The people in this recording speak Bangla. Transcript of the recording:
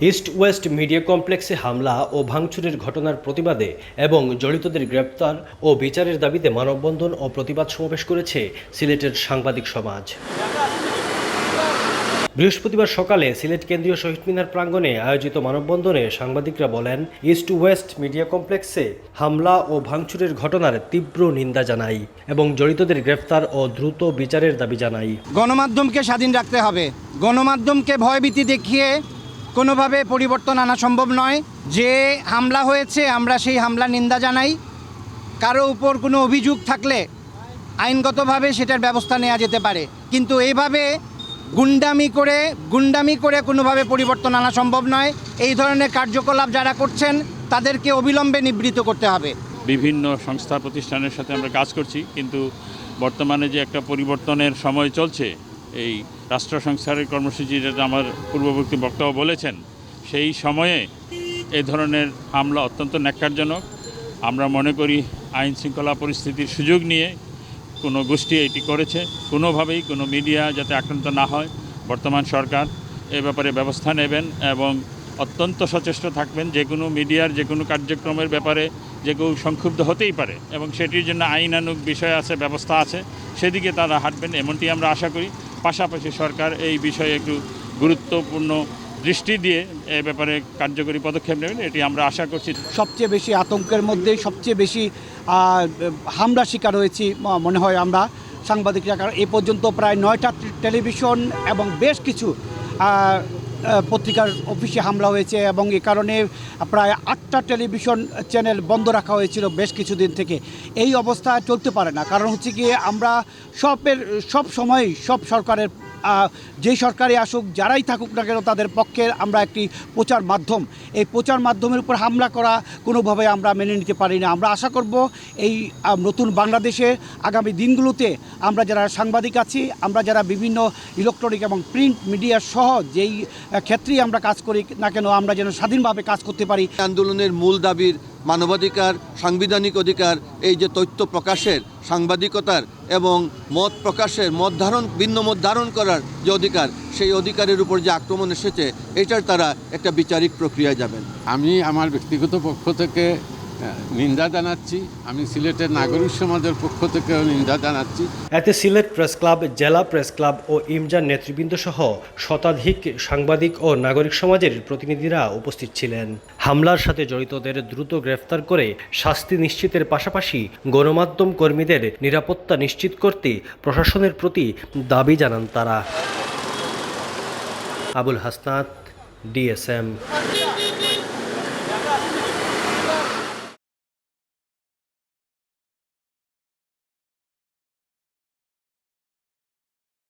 ইস্ট ওয়েস্ট মিডিয়া কমপ্লেক্সে হামলা ও ভাঙচুরের ঘটনার প্রতিবাদে এবং জড়িতদের গ্রেপ্তার ও বিচারের দাবিতে মানববন্ধন ও প্রতিবাদ সমাবেশ করেছে সিলেটের সাংবাদিক সমাজ। বৃহস্পতিবার সকালে সিলেট কেন্দ্রীয় শহীদ মিনার প্রাঙ্গণে আয়োজিত মানববন্ধনে সাংবাদিকরা বলেন ইস্ট ওয়েস্ট মিডিয়া কমপ্লেক্সে হামলা ও ভাঙচুরের ঘটনার তীব্র নিন্দা জানাই এবং জড়িতদের গ্রেফতার ও দ্রুত বিচারের দাবি জানাই। গণমাধ্যমকে স্বাধীন রাখতে হবে। গণমাধ্যমকে ভয়ভীতি দেখিয়ে কোনোভাবে পরিবর্তন আনা সম্ভব নয়। যে হামলা হয়েছে, আমরা সেই হামলা নিন্দা জানাই। কারও উপর কোনো অভিযোগ থাকলে আইনগতভাবে সেটার ব্যবস্থা নেওয়া যেতে পারে। কিন্তু এইভাবে গুন্ডামি করে গুন্ডামি করে কোনোভাবে পরিবর্তন আনা সম্ভব নয়। এই ধরনের কার্যকলাপ যারা করছেন, তাদেরকে অবিলম্বে নিবৃত্ত করতে হবে। বিভিন্ন সংস্থা প্রতিষ্ঠানের সাথে আমরা কাজ করছি, কিন্তু বর্তমানে যে একটা পরিবর্তনের সময় চলছে, এই রাষ্ট্র সংস্কারের কর্মসূচি যেটা আমার পূর্ববর্তী বক্তব্য বলেছেন, সেই সময়ে এই ধরনের হামলা অত্যন্ত ন্যাক্কারজনক। আমরা মনে করি আইন শৃঙ্খলা পরিস্থিতির সুযোগ নিয়ে কোনো গোষ্ঠী এটি করেছে। কোনোভাবেই কোনো মিডিয়া যাতে আক্রান্ত না হয়। বর্তমান সরকার এ ব্যাপারে ব্যবস্থা নেবেন এবং অত্যন্ত সচেষ্ট থাকবেন। যে কোনো মিডিয়ার, যে কোনো কার্যক্রমের ব্যাপারে যে কেউ সংক্ষুব্ধ হতেই পারে এবং সেটির জন্য আইনানুগ বিষয় আছে, ব্যবস্থা আছে, সেদিকে তারা হাঁটবেন, এমনটি আমরা আশা করি। পাশাপাশি সরকার এই বিষয়ে একটু গুরুত্বপূর্ণ দৃষ্টি দিয়ে এ ব্যাপারে কার্যকরী পদক্ষেপ নেবেন, এটি আমরা আশা করছি। সবচেয়ে বেশি আতঙ্কের মধ্যে সবচেয়ে বেশি হামলা শিকার হয়েছি মনে হয় আমরা, সাংবাদিকরা, কারণ এ পর্যন্ত প্রায় নয়টা টেলিভিশন এবং বেশ কিছু পত্রিকার অফিসে হামলা হয়েছে এবং এ কারণে প্রায় আটটা টেলিভিশন চ্যানেল বন্ধ রাখা হয়েছিল বেশ কিছুদিন থেকে। এই অবস্থা চলতে পারে না। কারণ হচ্ছে গিয়ে আমরা সবের, সব সময় সব সরকারের যেই সরকারি আসুক, যারাই থাকুক না কেন, তাদের পক্ষে আমরা একটি প্রচার মাধ্যম। এই প্রচার মাধ্যমের উপর হামলা করা কোনোভাবে আমরা মেনে নিতে পারি না। আমরা আশা করব এই নতুন বাংলাদেশে আগামী দিনগুলোতে আমরা যারা সাংবাদিক আছি, আমরা যারা বিভিন্ন ইলেকট্রনিক এবং প্রিন্ট মিডিয়া সহ যেই ক্ষেত্রেই আমরা কাজ করি না কেন, আমরা যেন স্বাধীনভাবে কাজ করতে পারি। আন্দোলনের মূল দাবির মানবাধিকার, সাংবিধানিক অধিকার, এই যে তথ্য প্রকাশের সাংবাদিকতার এবং মত প্রকাশের, মত ধারণ, ভিন্ন মত ধারণ করার যে অধিকার, সেই অধিকারের উপর যে আক্রমণ এসেছে, এটার তারা একটা বিচারিক প্রক্রিয়ায় যাবেন। আমি আমার ব্যক্তিগত পক্ষ থেকে নিন্দা জানাচ্ছি। আমি সিলেটের নাগরিক সমাজের পক্ষ থেকেও নিন্দা জানাচ্ছি। এতে সিলেট প্রেস ক্লাব, জেলা প্রেস ক্লাব ও ইমজার নেতৃবৃন্দ সহ শতাধিক সাংবাদিক ও নাগরিক সমাজের প্রতিনিধিরা উপস্থিত ছিলেন। হামলার সাথে জড়িতদের দ্রুত গ্রেফতার করে শাস্তি নিশ্চিতের পাশাপাশি গণমাধ্যম কর্মীদের নিরাপত্তা নিশ্চিত করতে প্রশাসনের প্রতি দাবি জানান তারা। আবুল হাসনাত, ডিএসএম।